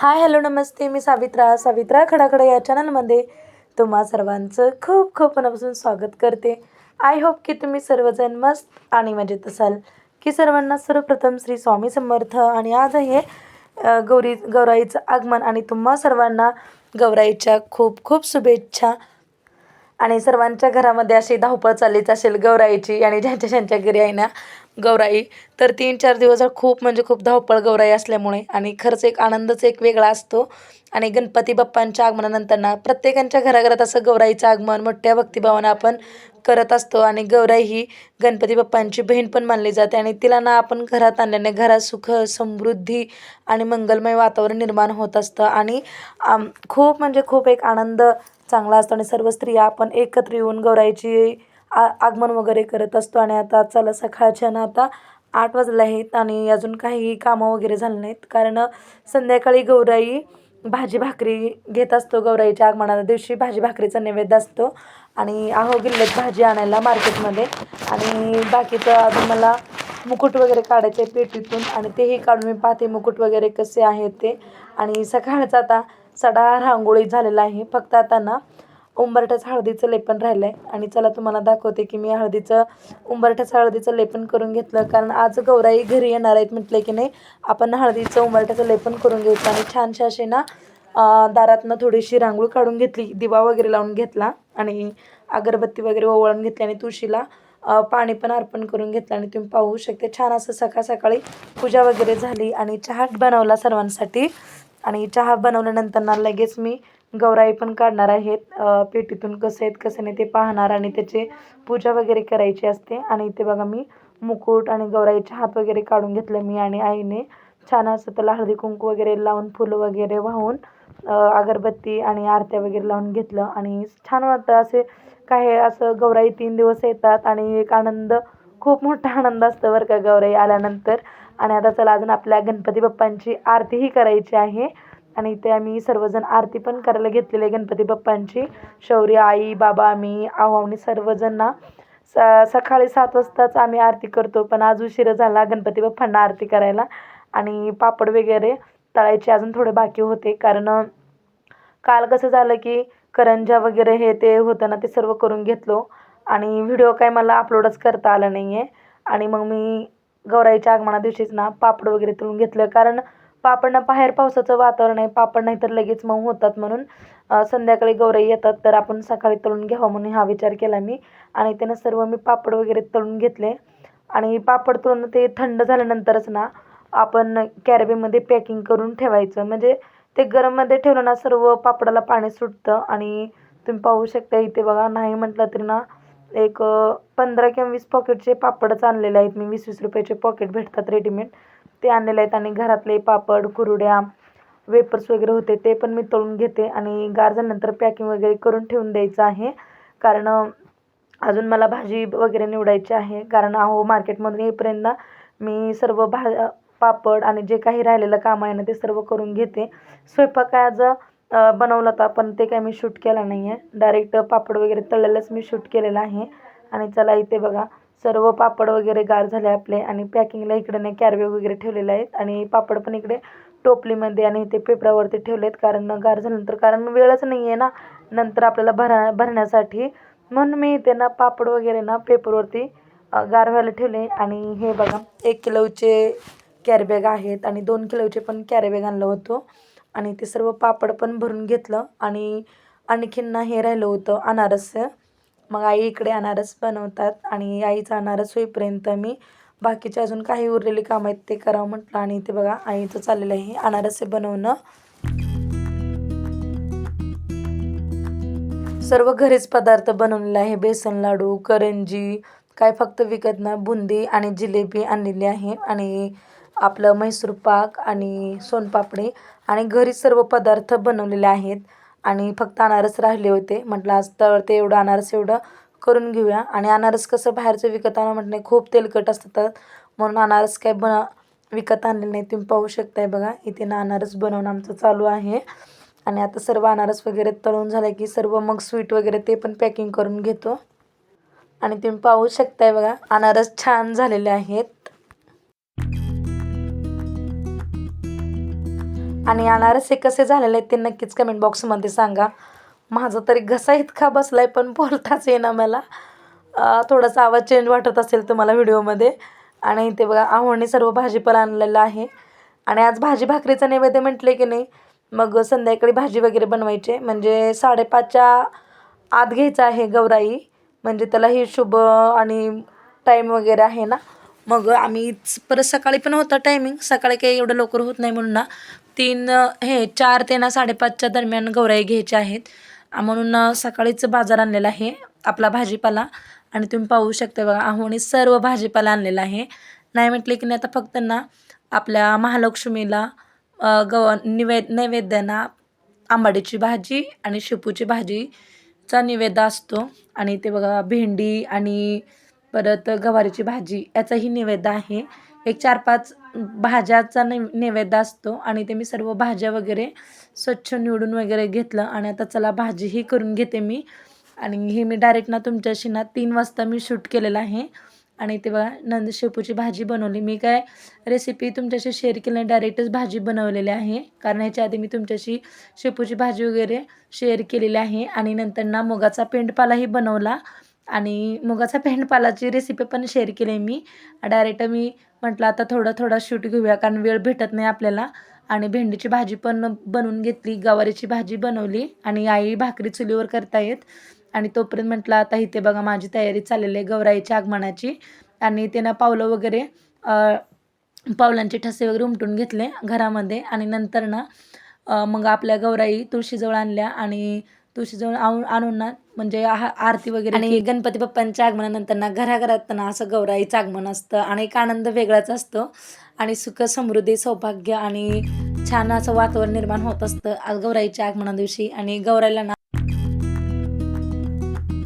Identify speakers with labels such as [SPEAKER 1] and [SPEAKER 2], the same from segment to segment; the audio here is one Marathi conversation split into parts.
[SPEAKER 1] हाय हॅलो नमस्ते. मी सावित्रा सावित्रा खडाखडा या चॅनलमध्ये तुम्हा सर्वांचं खूप खूप मनापासून स्वागत करते. आय होप की तुम्ही सर्वजण मस्त आणि मजेत असाल. की सर्वांना सर्वप्रथम श्री स्वामी समर्थ आणि आज हे गौरी गौराईचं आगमन आणि तुम्हा सर्वांना गौराईच्या खूप खूप शुभेच्छा. आणि सर्वांच्या घरामध्ये अशी धावपळ चाललीच असेल गौराईची आणि ज्यांच्या ज्यांच्या घरी आहे ना गौराई. तर तीन चार दिवस खूप म्हणजे खूप धावपळ गौराई असल्यामुळे आणि खरंच एक आनंदच एक वेगळा असतो. आणि गणपती बाप्पांच्या आगमनानंतर ना प्रत्येकांच्या घराघरात असं गौराईचं आगमन मोठ्या भक्तिभावानं आपण करत असतो. आणि गौराई ही गणपती बाप्पांची बहीण पण मानली जाते आणि तिला ना आपण घरात आणल्याने घरात सुख समृद्धी आणि मंगलमय वातावरण निर्माण होत असतं. आणि खूप म्हणजे खूप एक आनंद चांगला असतो आणि सर्व स्त्रिया आपण एकत्र येऊन गौराईची आ आगमन वगैरे करत असतो आणि आता चला सकाळच्या ना आता आठ वाजले आहेत आणि अजून काही कामं वगैरे झाले नाहीत. कारण संध्याकाळी गौराई भाजी भाकरी घेत असतो. गौराईच्या आगमनाच्या दिवशी भाजी भाकरीचा नैवेद्य असतो आणि आहो गेलेत भाजी आणायला मार्केटमध्ये आणि बाकीचं अजून मला मुकुट वगैरे काढायचे आहे पेटीतून आणि तेही काढून मी पाहते मुकुट वगैरे कसे आहेत ते. आणि सकाळचं आता सडा रांगोळी झालेला आहे. फक्त आता ना उंबरठ्याचं हळदीचं लेपन राहिलं आहे आणि चला तुम्हाला दाखवते की मी हळदीचं उंबरठ्याचं हळदीचं लेपन करून घेतलं. कारण आज गौराई घरी येणार आहेत म्हटलं की नाही आपण हळदीचं उंबरठ्याचं लेपन करून घ्यायचं आणि छानशा असे ना दारातनं थोडीशी रांगोळ काढून घेतली दिवा वगैरे लावून घेतला. आणि अगरबत्ती वगैरे ओवाळून घेतली आणि तुळशीला पाणी पण अर्पण करून घेतलं. आणि तुम्ही पाहू शकते छान असं सकाळ सकाळी पूजा वगैरे झाली. आणि चहा बनवला सर्वांसाठी. आणि चहा बनवल्यानंतर ना लगेच मी गौराई पण काढणार आहेत. पेटीतून कसं आहेत कसं नाही ते पाहणार आणि त्याची पूजा वगैरे करायची असते. आणि इथे बघा मी मुकुट आणि गौराईचे हात वगैरे काढून घेतलं मी आणि आईने छान असं त्याला हळदी कुंकू वगैरे लावून फुलं वगैरे वाहून अगरबत्ती आणि आरत्या वगैरे लावून घेतलं. आणि छान वाटतं असे काय असं गौराई तीन दिवस येतात आणि एक आनंद खूप मोठा आनंद असतो बरं का गौराई आल्यानंतर. आणि आता चला अजून आपल्या गणपती बाप्पांची आरतीही करायची आहे. आणि इथे आम्ही सर्वजण आरती पण करायला घेतलेली आहे. गणपती बाप्पांची शौर्य आई बाबा मी आहो आम्ही सर्वजण. ना स सकाळी सात वाजताच आम्ही आरती करतो पण आज उशिरा झाला गणपती बाप्पांना आरती करायला. आणि पापड वगैरे तळायचे अजून थोडे बाकी होते कारण काल कसं झालं की करंजा वगैरे हे ते होतं ना ते सर्व करून घेतलो. आणि व्हिडिओ काय मला अपलोडच करता आला नाही आहे आणि मग मी गौराईच्या आगमना दिवशीच ना पापड वगैरे तळून घेतलं कारण पापडना बाहेर पावसाचं वातावरण आहे पापड नाही तर लगेच मऊ होतात म्हणून संध्याकाळी गौराई येतात तर आपण सकाळी तळून घ्यावं म्हणून हा विचार केला मी. आणि त्यानं सर्व मी पापड वगैरे तळून घेतले. आणि पापड तळून ते थंड झाल्यानंतरच ना आपण कॅरेबेमध्ये पॅकिंग करून ठेवायचं. म्हणजे ते गरममध्ये ठेवलं ना सर्व पापडाला पाणी सुटतं. आणि तुम्ही पाहू शकता इथे बघा नाही म्हटलं तरी ना एक पंधरा किंवा वीस पॉकेटचे पापडच आणलेले आहेत. मी वीस वीस रुपयाचे पॉकेट भेटतात रेडीमेड ते आणलेले आहेत आणि घरातले पापड कुरड्या वेपर्स वगैरे होते ते पण मी तळून घेते आणि गार झाल्यानंतर पॅकिंग वगैरे करून ठेवून द्यायचं आहे. कारण अजून मला भाजी वगैरे निवडायची आहे. कारण अहो मार्केटमधून येईपर्यंत मी सर्व भा पापड आणि जे काही राहिलेलं काम आहे ना ते सर्व करून घेते. स्वयंपाक काय आज बनवला होता पण ते काय मी शूट केला नाही आहे डायरेक्ट पापड वगैरे तळलेलंच मी शूट केलेलं आहे. आणि चला इथे बघा सर्व पापड वगैरे गार झाले आपले आणि पॅकिंगला इकडे नाही कॅरवे वगैरे ठेवलेले आहेत. आणि पापड पण इकडे टोपलीमध्ये आणि इथे पेपरावरती ठेवलेत कारण गार झाल्यानंतर कारण वेळच नाही आहे ना नंतर आपल्याला भरा भरण्यासाठी. म्हणून मी इथे ना पापड वगैरे ना पेपरवरती गार व्हायला ठेवले आणि हे बघा एक किलोचे कॅरीबॅग आहेत आणि दोन किलोचे पण कॅरीबॅग आणलं होतं. आणि ते सर्व पापड पण भरून घेतलं आणि आणखीन ना हे राहिलं होतं अनारस. मग आई इकडे अनारस बनवतात आणि आईचा अनारस होईपर्यंत मी बाकीचे अजून काही उरलेली कामं आहेत ते करावं म्हटलं. आणि ते बघा आईचं चाललेलं आहे अनारसे बनवणं. सर्व घरीच पदार्थ बनवलेले आहे. बेसन लाडू करंजी काय फक्त विकत ना बुंदी आणि जिलेबी आणलेली आहे. आणि आपलं म्हैसूर पाक आणि सोनपापडी आणि घरीच सर्व पदार्थ बनवलेले आहेत. आणि फक्त अनारस राहिले होते. म्हटलं आज तर ते एवढं अनारस एवढं करून घेऊया. आणि अनारस कसं बाहेरचं विकत आणा म्हटलं खूप तेलकट असतात. म्हणून अनारस काय बन विकत आणलेलं नाही तुम्ही पाहू शकताय बघा इथे ना अनारस बनवणं आमचं चालू आहे. आणि आता सर्व अनारस वगैरे तळून झालं की सर्व मग स्वीट वगैरे ते पण पॅकिंग करून घेतो. आणि तुम्ही पाहू शकताय बघा अनारस छान झालेले आहेत. आणि अनारसे कसे झालेले आहेत ते नक्कीच कमेंट बॉक्समध्ये सांगा. माझा तरी घसा इतका बसला आहे पण बोलताच येईना मला. थोडासा आवाज चेंज वाटत असेल तुम्हाला व्हिडिओमध्ये. आणि ते बघा आव्हाने सर्व भाजीपाला आणलेला आहे. आणि आज भाजी भाकरीचं नैवेद्य म्हटले की नाही मग संध्याकाळी भाजी वगैरे बनवायचे. म्हणजे साडेपाचच्या आत घ्यायचं आहे गौराई. म्हणजे त्याला ही शुभ आणि टाईम वगैरे आहे ना. मग आम्ही परत सकाळी पण होता टायमिंग सकाळी काही एवढं लवकर होत नाही म्हणून ना तीन हे चार ते ना साडेपाचच्या दरम्यान गौराई घ्यायच्या आहेत. म्हणून सकाळीच बाजार आणलेला आहे आपला भाजीपाला. आणि तुम्ही पाहू शकता बघा आहोणी सर्व भाजीपाला आणलेला आहे. नाही म्हटले की नाही आता फक्त ना आपल्या महालक्ष्मीला गव निवे नैवेद्याना आंबाडीची भाजी आणि शेपूची भाजीचा निवेद असतो. आणि ते बघा भेंडी आणि परत गवारीची भाजी याचाही नैवेद्य आहे. एक चार पाच भाज्याचा नै नैवेद्य असतो आणि ते मी सर्व भाज्या वगैरे स्वच्छ निवडून वगैरे घेतलं आणि आता चला भाजीही करून घेते मी. आणि हे मी डायरेक्ट ना तुमच्याशी ना तीन वाजता मी शूट केलेलं आहे. आणि तेव्हा नंद शेपूची भाजी बनवली. मी काय रेसिपी तुमच्याशी शेअर केली डायरेक्टच भाजी बनवलेली आहे. कारण ह्याच्या आधी मी तुमच्याशी शेपूची भाजी वगैरे शेअर केलेली आहे. आणि नंतर ना मुगाचा पेंडपालाही बनवला. आणि मुगाचा पेंडपालाची रेसिपी पण शेअर केली मी. डायरेक्ट मी म्हटलं आता थोडं थोडं शूट घेऊया कारण वेळ भेटत नाही आपल्याला. आणि भेंडीची भाजी पण बनवून घेतली गवारीची भाजी बनवली आणि आई भाकरी चुलीवर करतायत. आणि तोपर्यंत म्हटलं आता इथे बघा माझी तयारी चाललेली आहे गौराईच्या आगमनाची. आणि त्यांना पावलं वगैरे पावलांचे ठसे वगैरे उमटून घेतले घरामध्ये. आणि नंतर ना मग आपल्या गौराई तुळशीजवळ आणल्या आणि तुळशीजवळ आणून आणून ना म्हणजे आरती वगैरे आणि गणपती बाप्पांच्या आगमनानंतर ना घराघरात ना असं गौराईचं आगमन असतं आणि एक आनंद वेगळाच असतो. आणि सुख समृद्धी सौभाग्य आणि छान असं वातावरण निर्माण होत असतं आज गौराईच्या आगमना दिवशी. आणि गौराईला ना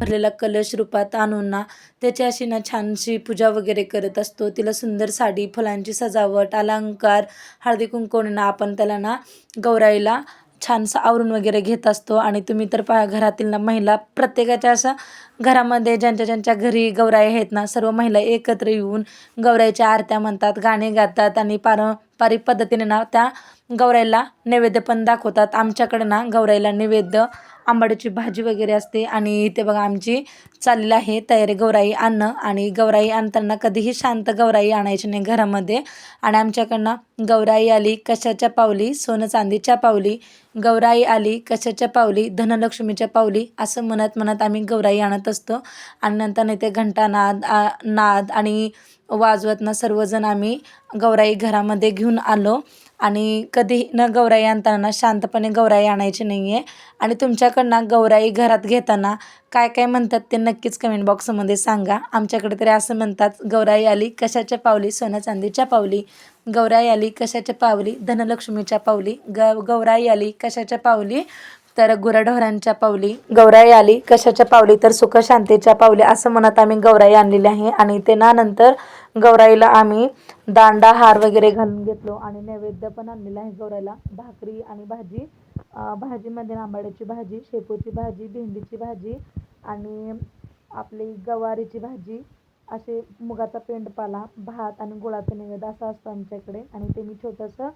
[SPEAKER 1] भरलेला कलश रूपात आणून ना त्याची अशी ना छानशी पूजा वगैरे करत असतो. तिला सुंदर साडी फुलांची सजावट अलंकार हळदी कुंकून ना आपण त्याला ना गौराईला छानसं आवरून वगैरे घेत असतो. आणि तुम्ही तर पहा घरातील ना महिला प्रत्येकाच्या असं घरामध्ये ज्यांच्या ज्यांच्या घरी गौराई आहेत ना सर्व महिला एकत्र येऊन गौराईच्या आरत्या म्हणतात गाणे गातात आणि पारंपरिक पद्धतीने ना त्या गौराईला नैवेद्य पण दाखवतात. आमच्याकडे ना गौराईला नैवेद्य आंबाड्याची भाजी वगैरे असते आणि इथे बघा आमची चाललेली आहे तयारी गौराई आणणं आणि गौराई आणताना कधीही शांत गौराई आणायची नाही घरामध्ये. आणि आमच्याकडनं गौराई आली कशाच्या पावली? सोनं चांदीच्या पावली. गौराई आली कशाच्या पावली? धनलक्ष्मीच्या पावली. असं म्हणत म्हणत आम्ही गौराई आणत असतो. आणि नंतर इथे घंटानाद आ, नाद आणि वाजवतना सर्वजण आम्ही गौराई घरामध्ये घेऊन आलो. आणि कधी न गौराई आणताना शांतपणे गौराई आणायची नाही आहे आणि तुमच्याकडनं गौराई घरात घेताना काय काय म्हणतात ते नक्कीच कमेंट बॉक्समध्ये सांगा. आमच्याकडे तरी असं म्हणतात गौराई आली कशाच्या पावली? सोन्या चांदीच्या पावली. गौराई आली कशाच्या पावली? धनलक्ष्मीच्या पावली. ग गौराई आली कशाच्या पावली? तर गुराढोरांच्या पावली. गौराई आली कशाच्या पावली? तर सुख शांतीच्या पावली. असं म्हणत आम्ही गौराई आणलेली आहे. आणि ते ना नंतर गौराईला आम्ही दांडा हार वगैरे घालून घेतलो आणि नैवेद्य पण आणलेला आहे गौराईला. भाकरी आणि भाजी भाजीमध्ये आंबाड्याची भाजी शेपूची भाजी भेंडीची भाजी आणि आपली गवारीची भाजी. असे मुगाचा पेंडपाला भात आणि गुळाचा नैवेद्य असा असतो आमच्याकडे आणि ते मी छोटंसं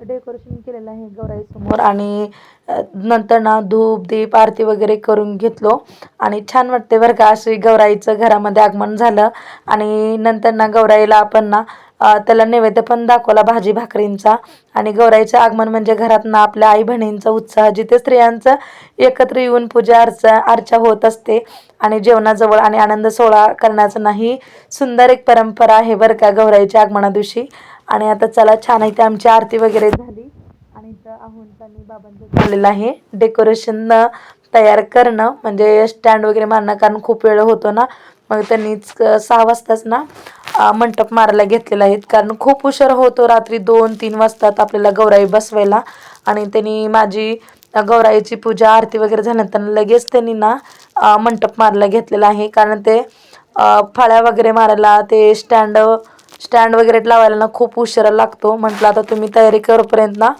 [SPEAKER 1] डेकोरेशन केलेलं आहे गौराईसमोर आणि नंतर ना धूप दीप आरती वगैरे करून घेतलो. आणि छान वाटते बरं का अशी गौराईचं घरामध्ये आगमन झालं. आणि नंतर ना गौराईला आपण ना त्याला नैवेद्य पण दाखवला भाजी भाकरींचा. आणि गौराईचं आगमन म्हणजे घरात ना आपल्या आई बहिणींचा उत्साह जिथे स्त्रियांचं एकत्र येऊन पूजा अर्चा अर्चा होत असते. आणि जेवणाजवळ आणि आनंद सोहळा करण्याचं नाही सुंदर एक परंपरा आहे बरं का गौराईच्या आगमना दिवशी आणि आता चला छान इथे आमची आरती वगैरे झाली. आणि इथं आहोंचा आणि बाबांचं झालेलं आहे. डेकोरेशन तयार करणं म्हणजे स्टँड वगैरे मारणं कारण खूप वेळ होतो ना. मग त्यांनीच सहा वाजताच ना मंडप मंटप मारायला घेतलेला आहेत कारण खूप उशीर होतो रात्री दोन तीन वाजतात आपल्याला गौराई बसवायला. आणि त्यांनी माझी गौराईची पूजा आरती वगैरे झाल्यानंतर लगेच त्यांनी ना मंडप मंटप मारायला घेतलेला आहे. कारण ते फळ्या वगैरे मारायला ते स्टँड स्टँड वगैरे लावायला ना खूप उशिरा लागतो. म्हटलं आता तुम्ही तयारी करपर्यंत ना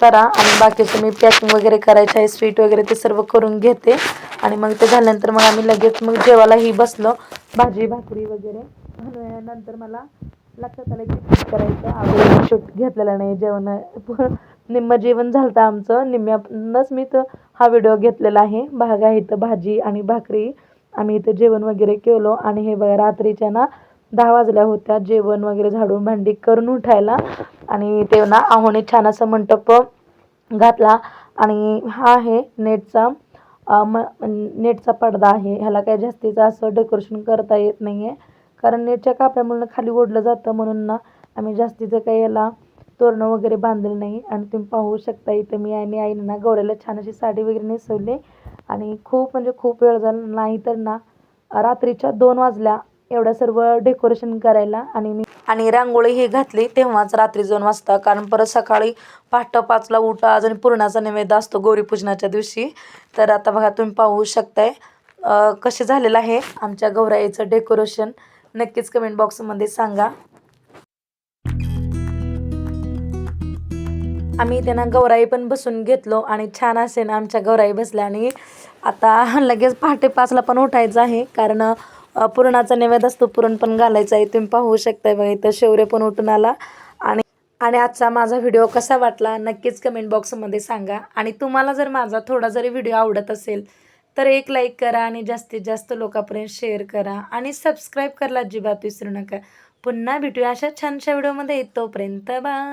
[SPEAKER 1] करा. आणि बाकीचं मी पॅकिंग वगैरे करायचं आहे स्वीट वगैरे ते सर्व करून घेते. आणि मग ते झाल्यानंतर मग आम्ही लगेच मग जेवायलाही बसलो. भाजी भाकरी वगैरे नंतर मला लक्षात आलं की शूट करायचं? अगोदर शूट घेतलेलं नाही. जेवण निम्मं जेवण झालं आमचं. निम्म्यानंच मी तर हा व्हिडिओ घेतलेला आहे. भाग आहे इथं भाजी आणि भाकरी. आम्ही इथं जेवण वगैरे केलो. आणि हे बघा रात्रीच्या ना दहा वाजल्या होत्या. जेवण वगैरे झाडून भांडी करून उठायला आणि तेव्हा आहोने छान असं मंटप घातला. आणि हा आहे नेटचा म नेटचा पडदा आहे. ह्याला काय जास्तीचं असं डेकोरेशन करता येत नाही आहे कारण नेटच्या कापड्यामुळं खाली ओढलं जातं म्हणून ना आम्ही जास्तीचं काही याला तोरणं वगैरे बांधलं नाही. आणि तुम्ही पाहू शकता इथं मी आणि आईने ना गौऱ्याला छान अशी साडी वगैरे नेसवली. आणि खूप म्हणजे खूप वेळ झाला. नाही तर ना रात्रीच्या दोन वाजल्या. एवढं सर्व डेकोरेशन करायला आणि मी आणि रांगोळी हे घातली तेव्हाच रात्री दोन वाजता कारण परत सकाळी पहाटं पाचला उठा अजून पूर्णाचा नैवेद्य असतो गौरीपूजनाच्या दिवशी. तर आता बघा तुम्ही पाहू शकताय कसे झालेलं आहे आमच्या गौराईचं डेकोरेशन. नक्कीच कमेंट बॉक्समध्ये सांगा. आम्ही त्यांना गौराई पण बसून घेतलो आणि छान असे ना आमच्या गौराई बसल्या आणि आता लगेच पहाटे पाचला पण उठायचं आहे कारण पुरणाचा नैवेद्य असतो पुरण पण घालायचं आहे. तुम्ही पाहू शकताय बघा इथं शौर्य पण उठून आला. आणि आणि आजचा माझा व्हिडिओ कसा वाटला नक्कीच कमेंट बॉक्समध्ये सांगा. आणि तुम्हाला जर माझा थोडा जरी व्हिडिओ आवडत असेल तर एक लाईक करा आणि जास्तीत जास्त लोकांपर्यंत शेअर करा. आणि सबस्क्राईब करायला अजिबात विसरू नका. पुन्हा भेटूया अशा छानशा व्हिडिओमध्ये. तोपर्यंत बाय